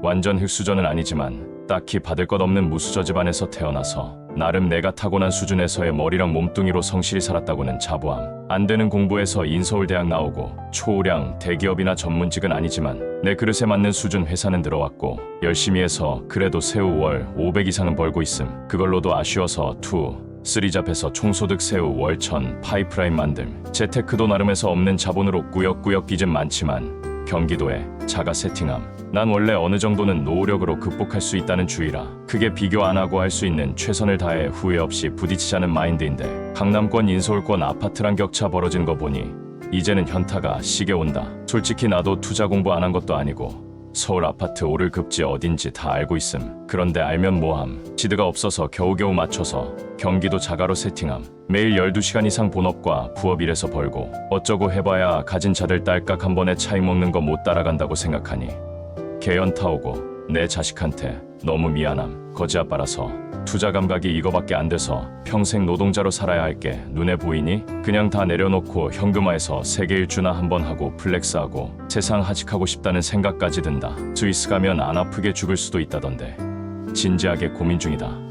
완전 흙수저는 아니지만 딱히 받을 것 없는 무수저 집안에서 태어나서 나름 내가 타고난 수준에서의 머리랑 몸뚱이로 성실히 살았다고는 자부함. 안 되는 공부해서 인서울대학 나오고 초우량 대기업이나 전문직은 아니지만 내 그릇에 맞는 수준 회사는 들어왔고 열심히 해서 그래도 세후 월 500 이상은 벌고 있음. 그걸로도 아쉬워서 투 쓰리잡해서 총소득 세후 월천 파이프라인 만듦 재테크도 나름에서 없는 자본으로 꾸역꾸역 빚은 많지만 경기도에 자가 세팅함. 난 원래 어느 정도는 노력으로 극복할 수 있다는 주의라 크게 비교 안 하고 할 수 있는 최선을 다해 후회 없이 부딪히자는 마인드인데 강남권 인서울권 아파트랑 격차 벌어진 거 보니 이제는 현타가 시게 온다. 솔직히 나도 투자 공부 안 한 것도 아니고 서울 아파트 오를 급지 어딘지 다 알고 있음. 그런데 알면 뭐함. 지드가 없어서 겨우겨우 맞춰서 경기도 자가로 세팅함. 매일 12시간 이상 본업과 부업 일해서 벌고 어쩌고 해봐야 가진 자들 딸깍 한 번에 차이 먹는 거 못 따라간다고 생각하니 개연 타 오고 내 자식한테 너무 미안함. 거지 아빠라서 투자 감각이 이거밖에 안 돼서 평생 노동자로 살아야 할 게 눈에 보이니 그냥 다 내려놓고 현금화해서 세계 일주나 한 번 하고 플렉스하고 세상 하직하고 싶다는 생각까지 든다. 스위스 가면 안 아프게 죽을 수도 있다던데 진지하게 고민 중이다.